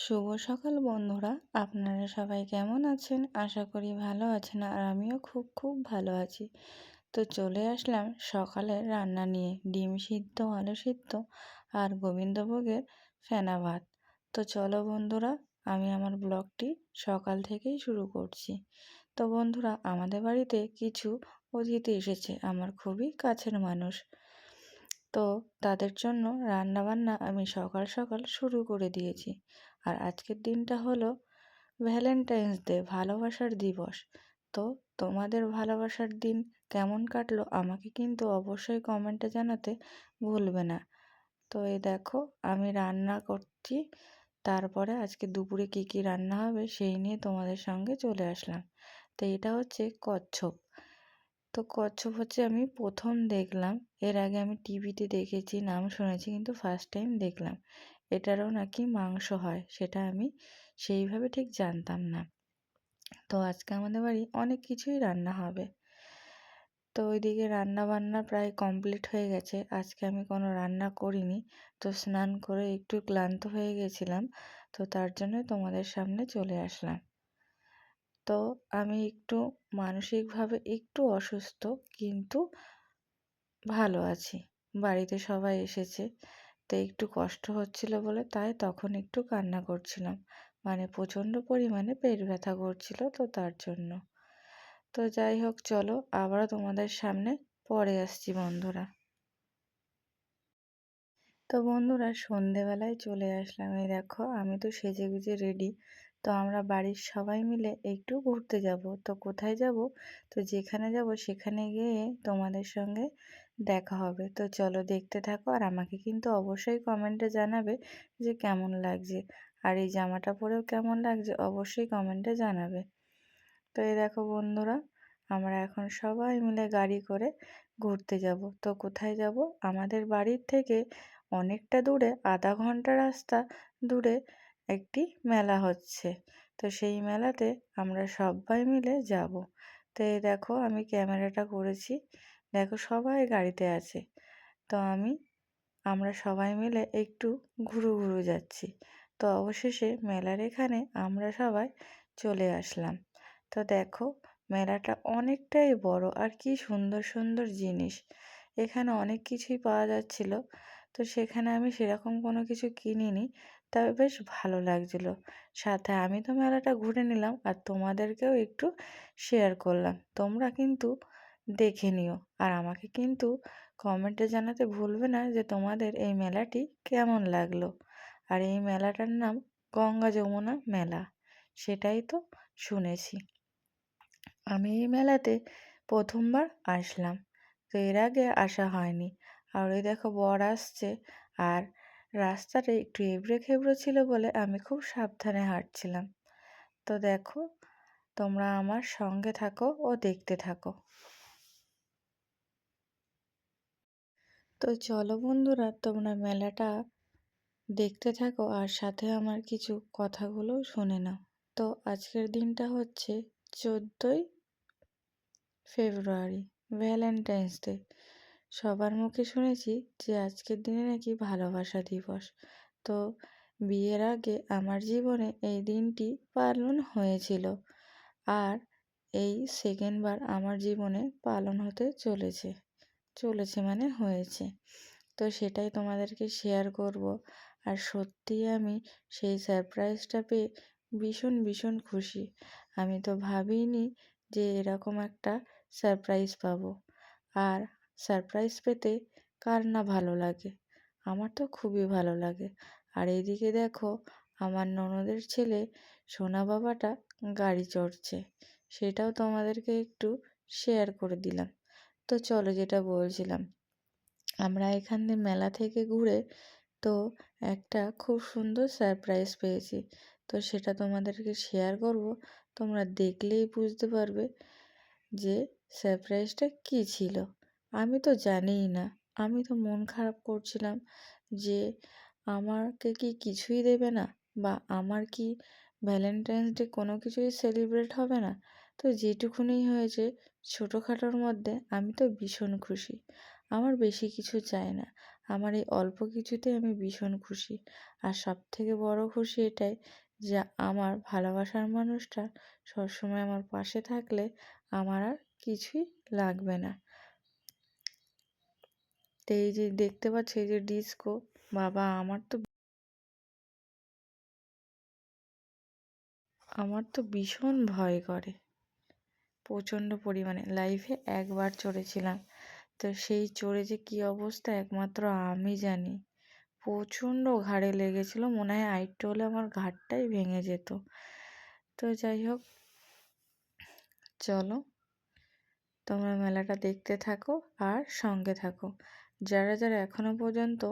শুভ সকাল বন্ধুরা। আপনারা সবাই কেমন আছেন? আশা করি ভালো আছেন আর আমিও খুব খুব ভালো আছি। তো চলে আসলাম সকালে রান্না নিয়ে। ডিম সিদ্ধ, আলু সিদ্ধ আর গোবিন্দভোগের ফেনা ভাত। তো চলো বন্ধুরা, আমি আমার ব্লগটি সকাল থেকেই শুরু করছি। তো বন্ধুরা, আমাদের বাড়িতে কিছু অতিথি এসেছে, আমার খুবই কাছের মানুষ। তো তাদের জন্য রান্নাবান্না আমি সকাল সকাল শুরু করে দিয়েছি। আর আজকের দিনটা হলো ভ্যালেন্টাইন্স ডে ভালোবাসার দিবস। তো তোমাদের ভালোবাসার দিন কেমন কাটলো আমাকে কিন্তু অবশ্যই কমেন্টে জানাতে ভুলবে না। তো এই দেখো, আমি রান্না করছি, তারপরে আজকে দুপুরে কি কি রান্না হবে সেই নিয়ে তোমাদের সঙ্গে চলে আসলাম। তো এটা হচ্ছে কচ্ছপ। তো কচ্ছপ হচ্ছে আমি প্রথম দেখলাম, এর আগে আমি টিভিতে দেখেছি, নাম শুনেছি, কিন্তু ফার্স্ট টাইম দেখলাম। এটারও নাকি মাংস হয়, সেটা আমি সেইভাবে ঠিক জানতাম না। তো আজকে আমাদের বাড়ি অনেক কিছুই রান্না হবে। তো ওইদিকে রান্না বান্না প্রায় কমপ্লিট হয়ে গেছে। আজকে আমি কোনো রান্না করিনি। তো স্নান করে একটু ক্লান্ত হয়ে গেছিলাম। তো তার জন্য তোমাদের সামনে চলে আসলাম। তো আমি একটু মানসিকভাবে একটু অসুস্থ, কিন্তু ভালো আছি। বাড়িতে সবাই এসেছে। তো একটু কষ্ট হচ্ছিল বলে তাই তখন একটু কান্না করছিলাম। মানে প্রচণ্ড পরিমাণে পেট ব্যথা করছিল তো তার জন্য। তো যাই হোক, চলো আবারও তোমাদের সামনে পরে আসছি বন্ধুরা। তো বন্ধুরা, সন্ধেবেলায় চলে আসলাম। এই দেখো, আমি তো সেজে গুজে রেডি তো আমরা বাড়ির সবাই মিলে একটু ঘুরতে যাব। তো কোথায় যাব? তো যেখানে যাব সেখানে গিয়ে তোমাদের সঙ্গে দেখা হবে। তো চলো দেখতে থাকো আর আমাকে কিন্তু অবশ্যই কমেন্টে জানাবে যে কেমন লাগছে। আর এই জামাটা পরেও কেমন লাগছে অবশ্যই কমেন্টে জানাবে। তো এই দেখো বন্ধুরা, আমরা এখন সবাই মিলে গাড়ি করে ঘুরতে যাব। তো কোথায় যাব? আমাদের বাড়ির থেকে অনেকটা দূরে, আধা ঘণ্টা রাস্তা দূরে একটি মেলা হচ্ছে। তো সেই মেলাতে আমরা সবাই মিলে যাব। তো এই দেখো আমি ক্যামেরাটা করেছি। দেখো সবাই গাড়িতে আছে। তো আমি, আমরা সবাই মিলে একটু ঘুরু ঘুরু যাচ্ছি। তো অবশেষে মেলার এখানে আমরা সবাই চলে আসলাম। তো দেখো, মেলাটা অনেকটাই বড় আর কি সুন্দর সুন্দর জিনিস। এখানে অনেক কিছুই পাওয়া যাচ্ছিল। তো সেখানে আমি সেরকম কোনো কিছু কিনিনি, তবে বেশ ভালো লাগছিল। সাথে আমি তো মেলাটা ঘুরে নিলাম আর তোমাদেরকেও একটু শেয়ার করলাম। তোমরা কিন্তু দেখে নিও। আর আমাকে কিন্তু কমেন্টে জানাতে ভুলবে না যে তোমাদের এই মেলাটি কেমন লাগল। আর এই মেলাটার নাম গঙ্গা যমুনা মেলা। সেটাই তো শুনেছি। আমি এই মেলাতে প্রথমবার আসলাম। তো এর আগে আসা হয়নি। আর ওই দেখো বর আসছে। আর রাস্তাটা একটু এবড়ো খেবড়ো ছিল বলে আমি খুব সাবধানে হাঁটছিলাম। তো দেখো, তোমরা আমার সঙ্গে থাকো ও দেখতে থাকো। তো চলো বন্ধুরা, তোমরা মেলাটা দেখতে থাকো আর সাথে আমার কিছু কথাগুলো শুনে নাও। তো আজকের দিনটা হচ্ছে চোদ্দোই ফেব্রুয়ারি, ভ্যালেন্টাইন্স ডে। সবার মুখে শুনেছি যে আজকের দিনে নাকি ভালোবাসা দিবস। তো বিয়ের আগে আমার জীবনে এই দিনটি পালন হয়েছিল আর এই সেকেন্ডবার আমার জীবনে পালন হতে চলেছে। চলেছে মানে হয়েছে। তো সেটাই তোমাদেরকে শেয়ার করব। আর সত্যিই আমি সেই সারপ্রাইজটা পেয়ে ভীষণ ভীষণ খুশি। আমি তো ভাবিনি যে এরকম একটা সারপ্রাইজ পাবো। আর সারপ্রাইজ পেতে কার না ভালো লাগে? আমার তো খুবই ভালো লাগে। আর এদিকে দেখো, আমার ননদের ছেলে সোনা বাবাটা গাড়ি চড়ছে। সেটাও তোমাদেরকে একটু শেয়ার করে দিলাম। তো চলো যেটা বলছিলাম। আমরা এখান দিয়ে মেলা থেকে ঘুরে তো একটা খুব সুন্দর সারপ্রাইজ পেয়েছি। তো সেটা তোমাদেরকে শেয়ার করব। তোমরা দেখলেই বুঝতে পারবে যে সারপ্রাইজটা কী ছিল। আমি তো জানিই না। আমি তো মন খারাপ করছিলাম যে আমাকে কি কিছুই দেবে না বা আমার কি ভ্যালেন্টাইন্স ডে কোনো কিছুই সেলিব্রেট হবে না। তো যেটুকুনি হয়েছে ছোটোখাটোর মধ্যে আমি তো ভীষণ খুশি। আমার বেশি কিছু চাই না। আমার এই অল্প কিছুতে আমি ভীষণ খুশি। আর সবথেকে বড় খুশি এটাই যে আমার ভালোবাসার মানুষটা সবসময় আমার পাশে থাকলে আমার আর কিছুই লাগবে না। তো এই যে দেখতে পাচ্ছ এই যে ডিস্কো, বাবা আমার তো আমার তো ভীষণ ভয় করে। প্রচণ্ড পরিমাণে লাইফে একবার চড়েছিলাম। তো সেই চড়ে যে কী অবস্থা একমাত্র আমি জানি। প্রচণ্ড ঘাড়ে লেগেছিলো, মনে হয় আরেকটু হলে আমার ঘাড়টাই ভেঙে যেত। তো যাই হোক, চলো, তোমরা মেলাটা দেখতে থাকো আর সঙ্গে থাকো। যারা যারা এখনও পর্যন্ত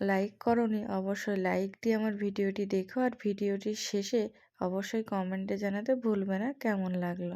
লাইক করনি, অবশ্যই লাইক দিয়ে আমার ভিডিওটি দেখো আর ভিডিওটির শেষে অবশ্যই কমেন্টে জানাতে ভুলবে না, কেমন লাগল?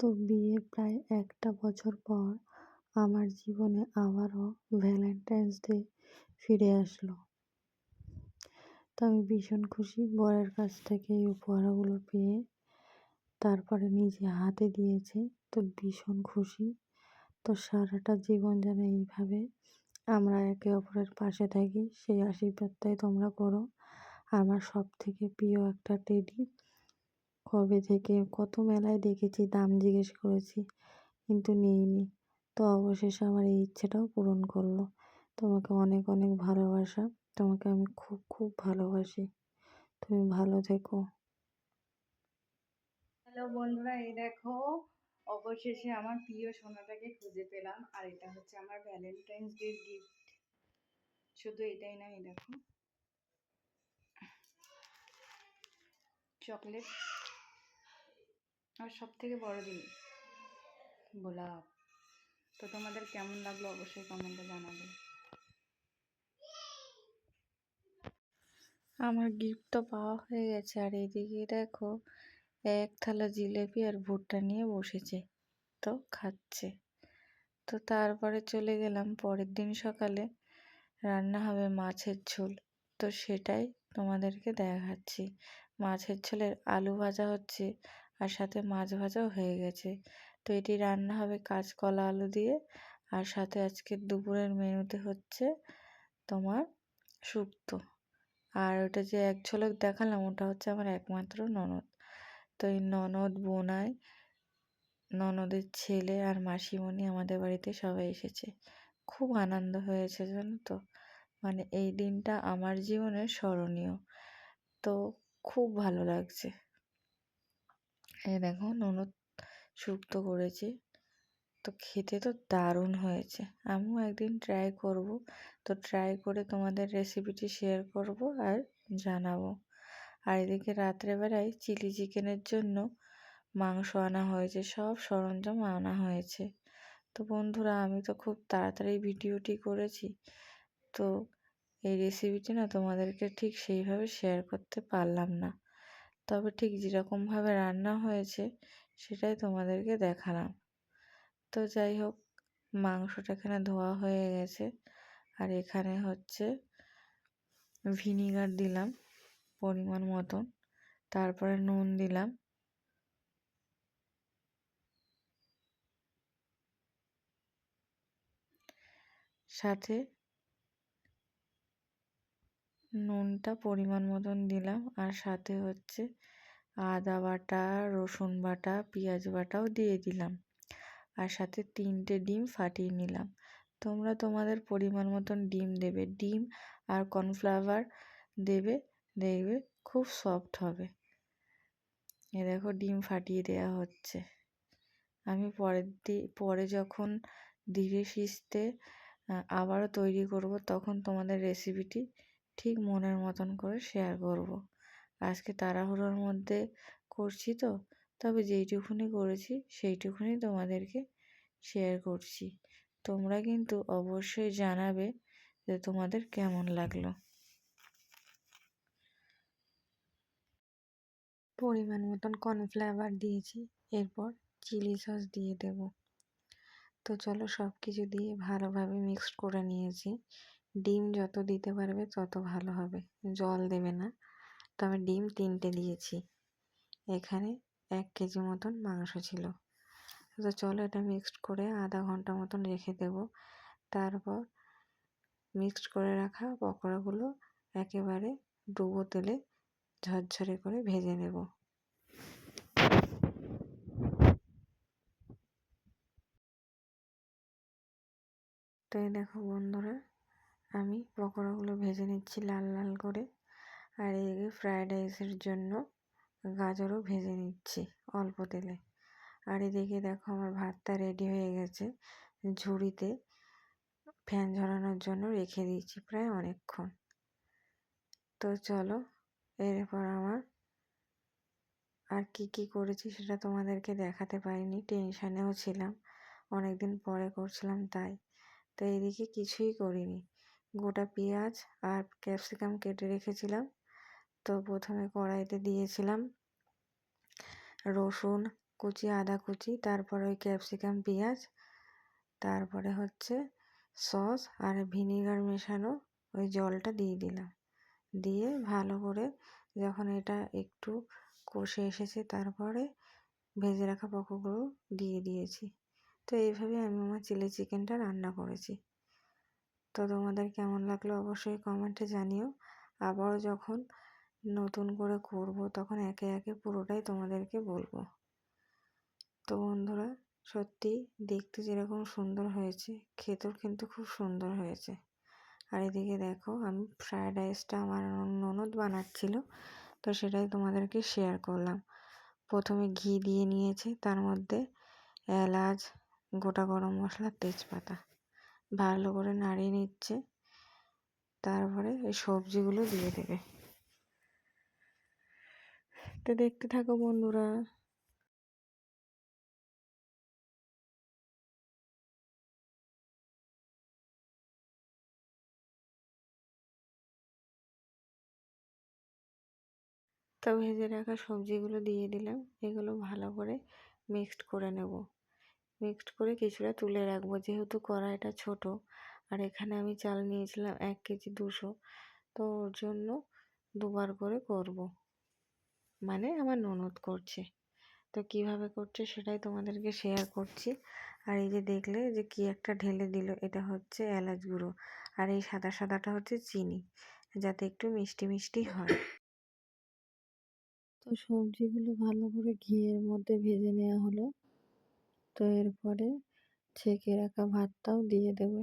তো বিয়ে প্রায় একটা বছর পর আমার জীবনে আবারও ভ্যালেন্টাইন্স ডে ফিরে আসলো। তো আমি ভীষণ খুশি বরের কাছ থেকে এই উপহারগুলো পেয়ে। তারপরে নিজে হাতে দিয়েছে। তো ভীষণ খুশি। তো সারাটা জীবন যেন এইভাবে আমরা একে অপরের পাশে থাকি, সেই আশীর্বাদটাই তোমরা করো। আমার সব থেকে প্রিয় একটা টেডি। কবে থেকে কত মেলায় দেখেছি দাম জিজ্ঞেস করেছি, কিন্তু নিইনি। তো অবশেষে আমার এই ইচ্ছেটাও পূরণ করল। তোমাকে অনেক অনেক ভালোবাসা। তোমাকে আমি খুব খুব ভালোবাসি। তুমি ভালো থেকো। হ্যালো বন্ধুরা, এই দেখো, অবশেষে আমার প্রিয় সোনাটাকে খুঁজে পেলাম, আর এটা হচ্ছে আমার ভ্যালেন্টাইন্স ডে গিফট শুধু এটাই না, এই দেখো। চকলেট, আর সব থেকে বড় জিনিস, গোলাপ। তো তোমাদের কেমন লাগল অবশ্যই কমেন্টে জানাবে। আমার গিফট তো পাওয়া হয়ে গেছে, আর এদিকে দেখো এক থালা জিলেপি আর ভুট্টা নিয়ে বসেছে। তো খাচ্ছে। তো তারপরে চলে গেলাম পরের দিন সকালে। রান্না হবে মাছের ঝোল। তো সেটাই তোমাদেরকে দেখাচ্ছি। মাছের ঝোলের আলু ভাজা হচ্ছে আর সাথে মাছ ভাজাও হয়ে গেছে। তো এটি রান্না হবে কাঁচকলা আলু দিয়ে আর সাথে আজকের দুপুরের মেনুতে হচ্ছে তোমার শুক্তো আর ওটা যে এক ঝলক দেখালাম ওটা হচ্ছে আমার একমাত্র ননদ। তো এই ননদ বোনাই, ননদের ছেলে আর মাসিমণি আমাদের বাড়িতে সবাই এসেছে। খুব আনন্দ হয়েছে জানো তো? মানে এই দিনটা আমার জীবনে স্মরণীয়। তো খুব ভালো লাগছে। এই দেখো ননদ শুক্তো করেছে। তো খেতে তো দারুণ হয়েছে। আমিও একদিন ট্রাই করব। তো ট্রাই করে তোমাদের রেসিপিটি শেয়ার করব আর জানাব। আর এদিকে রাত্রেবেলায় চিলি চিকেনের জন্য মাংস আনা হয়েছে, সব সরঞ্জাম আনা হয়েছে। তো বন্ধুরা, আমি তো খুব তাড়াতাড়ি ভিডিওটি করেছি। তো এই রেসিপিটি না তোমাদেরকে ঠিক সেইভাবে শেয়ার করতে পারলাম না। তবে ঠিক যেরকমভাবে রান্না হয়েছে, সেটাই তোমাদেরকে দেখালাম। তো যাই হোক, মাংসটা এখানে ধোয়া হয়ে গেছে। আর এখানে হচ্ছে ভিনিগার দিলাম। পরিমাণ মতন। তারপরে নুন দিলাম। সাথে নুনটা পরিমাণ মতন দিলাম। আর সাথে হচ্ছে আদা বাটা, রসুন বাটা, পেঁয়াজ বাটাও দিয়ে দিলাম। আর সাথে তিনটে ডিম ফাটিয়ে নিলাম। তোমরা তোমাদের পরিমাণ মতন ডিম দেবে। ডিম আর কর্নফ্লাওয়ার দেবে দেখবে খুব সফট হবে। এ দেখো ডিম ফাটিয়ে দেওয়া হচ্ছে। আমি পরের দি, পরে যখন ধীরে সিস্তে আবারও তৈরি করব, তখন তোমাদের রেসিপিটি ঠিক মনের মতন করে শেয়ার করব। আজকে তাড়াহুড়োর মধ্যে করছি তো, তবে যেইটুকুনি করেছি, সেইটুকুনি তোমাদেরকে শেয়ার করছি। তোমরা কিন্তু অবশ্যই জানাবে যে তোমাদের কেমন লাগল। পরিমাণ মতন কর্নফ্লাওয়ার দিয়েছি, এরপর চিলি সস দিয়ে দেব। তো চলো সব কিছু দিয়ে ভালোভাবে মিক্সড করে নিয়েছি। ডিম যত দিতে পারবে তত ভালো হবে, জল দেবে না। তো আমি ডিম তিনটে দিয়েছি, এখানে এক কেজি মতন মাংস ছিল। তো চলো এটা মিক্সড করে আধা ঘণ্টা মতন রেখে দেবো। তারপর মিক্সড করে রাখা পকোড়াগুলো একেবারে ডুবো তেলে ঝরঝরে করে ভেজে নেব। তো এই দেখো বন্ধুরা, আমি পকোড়াগুলো ভেজে নিচ্ছি লাল লাল করে, আর এদিকে ফ্রায়েড রাইসের জন্য গাজরও ভেজে নিচ্ছি অল্প তেলে। আর এদিকে দেখো আমার ভাতটা রেডি হয়ে গেছে, ঝুড়িতে ফ্যান ঝরানোর জন্য রেখে দিয়েছি প্রায় অনেকক্ষণ। তো চলো এরপর আমার আর কি কি করেছি সেটা তোমাদেরকে দেখাতে পারিনি, টেনশানেও ছিলাম। অনেক দিন পরে করছিলাম তাই। তো এদিকে কিছুই করিনি। গোটা পেঁয়াজ আর ক্যাপসিকাম কেটে রেখেছিলাম। তো প্রথমে কড়াইতে দিয়েছিলাম রসুন কুচি, আদা কুচি, তারপর ওই ক্যাপসিকাম পেঁয়াজ, তারপরে হচ্ছে সস আর ভিনিগার মেশানো ওই জলটা দিয়ে দিলাম। দিয়ে ভালো করে যখন এটা একটু কষে এসেছে, তারপরে ভেজে রাখা পকোগুলো দিয়ে দিয়েছি। তো এইভাবে আমি আমার চিলি চিকেনটা রান্না করেছি। তো তোমাদের কেমন লাগল অবশ্যই কমেন্টে জানিও। আবারও যখন নতুন করে করব, তখন একে একে পুরোটাই তোমাদেরকে বলব। তো বন্ধুরা সত্যি দেখতে যেরকম সুন্দর হয়েছে, খেতেও কিন্তু খুব সুন্দর হয়েছে। আর এদিকে দেখো, আমি ফ্রায়েড রাইসটা আমার ননদ বানাচ্ছিল, তো সেটাই তোমাদেরকে শেয়ার করলাম। প্রথমে ঘি দিয়ে নিয়েছে, তার মধ্যে এলাচ, গোটা গরম মশলা, তেজপাতা। ভালো করে নাড়িয়ে নিচ্ছে, তারপরে এই সবজিগুলো দিয়ে দেবে। তো দেখতে থাকো বন্ধুরা। তো ভেজে রাখা সবজিগুলো দিয়ে দিলাম। এগুলো ভালো করে মিক্সড করে নেব। মিক্সড করে কিছুটা তুলে রাখব, যেহেতু কড়াইটা ছোট। আর এখানে আমি চাল নিয়েছিলাম এক কেজি দুশো। তো ওর জন্য দুবার করে করব। মানে আমার ননদ করছে। তো কীভাবে করছে সেটাই তোমাদেরকে শেয়ার করছি। আর এই যে দেখলে যে কি একটা ঢেলে দিল, এটা হচ্ছে এলাচ গুঁড়ো। আর এই সাদা সাদাটা হচ্ছে চিনি, যাতে একটু মিষ্টি মিষ্টি হয়। তো সবজিগুলো ভালো করে ঘিয়ের মধ্যে ভেজে নেওয়া হলো। তো এরপরে ছেঁকে রাখা ভাতটাও দিয়ে দেবে।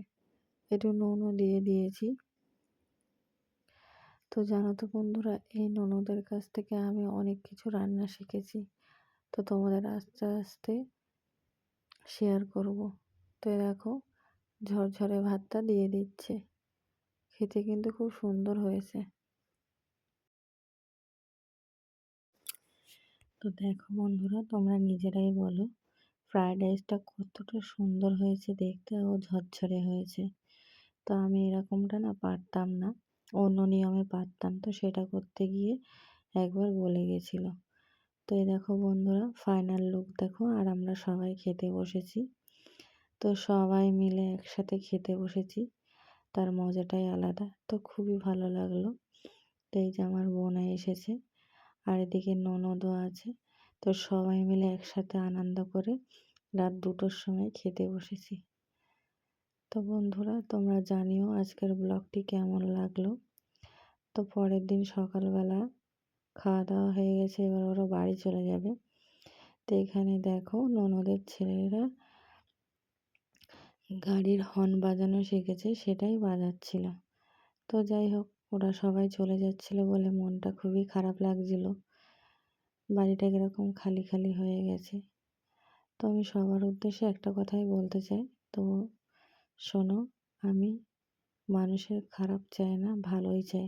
একটু নুনও দিয়ে দিয়েছি। তো জানো তো বন্ধুরা, এই ননদের কাছ থেকে আমি অনেক কিছু রান্না শিখেছি। তো তোমাদের আস্তে আস্তে শেয়ার করব। তো দেখো, ঝরঝরে ভাতটা দিয়ে দিচ্ছে। খেতে কিন্তু খুব সুন্দর হয়েছে। তো দেখো বন্ধুরা, তোমরা নিজেরাই বলো ফ্রায়েড রাইসটা কতটা সুন্দর হয়েছে দেখতে ও ঝরঝরে হয়েছে। তো আমি এরকমটা না পারতাম না, অন্য নিয়মে পারতাম। তো সেটা করতে গিয়ে একবার বলে গেছিল। তো এই দেখো বন্ধুরা ফাইনাল লুক দেখো, আর আমরা সবাই খেতে বসেছি। তো সবাই মিলে একসাথে খেতে বসেছি, তার মজাটাই আলাদা। তো খুবই ভালো লাগল। তো এই যে আমার বোনা এসেছে আর এদিকে ননদও আছে। তো সবাই মিলে একসাথে আনন্দ করে রাত দুটোর সময় খেতে বসেছি। তো বন্ধুরা, তোমরা জানিও আজকের ব্লগটি কেমন লাগল? তো পরের দিন সকালবেলা খাওয়া দাওয়া হয়ে গেছে, এবার ওরা বাড়ি চলে যাবে। তো এখানে দেখো ননদের ছেলেরা গাড়ির হর্ন বাজানো শিখেছে, সেটাই বাজাচ্ছিল। তো যাই হোক ওরা সবাই চলে যাচ্ছিল বলে মনটা খুবই খারাপ লাগছিল। বাড়িটা কীরকম খালি খালি হয়ে গেছে। তো আমি সবার উদ্দেশ্যে একটা কথাই বলতে চাই। তো শোনো, আমি মানুষের খারাপ চাই না, ভালোই চাই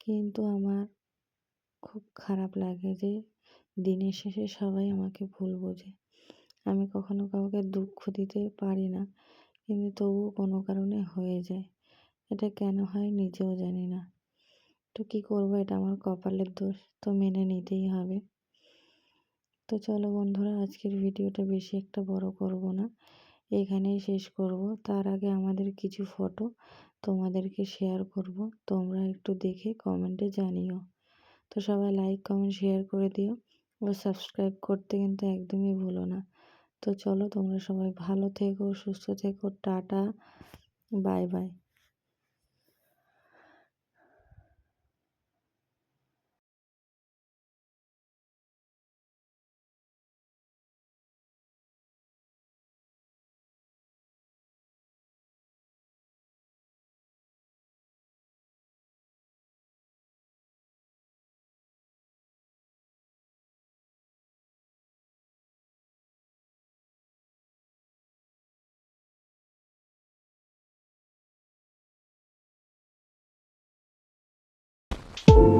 কিন্তু আমার খুব খারাপ লাগে যে দিনের শেষে সবাই আমাকে ভুল বোঝে। আমি কখনো কাউকে দুঃখ দিতে পারি না, কিন্তু তবুও কোনো কারণে হয়ে যায়। এটা কেন হয় নিজেও জানি না। তো কী করব এটা আমার কপালের দোষ, তো মেনে নিতেই হবে। তো চলো বন্ধুরা, আজকের ভিডিওটা বেশি একটা বড় করব না। এখানেই শেষ করব। তার আগে আমাদের কিছু ফটো তোমাদেরকে শেয়ার করব। তোমরা একটু দেখে কমেন্টে জানিও। তো সবাই লাইক কমেন্ট শেয়ার করে দিও। ও সাবস্ক্রাইব করতে কিন্তু একদমই ভুলো না। তো চলো তোমরা সবাই ভালো থেকো, সুস্থ থেকো, টাটা বাই বাই you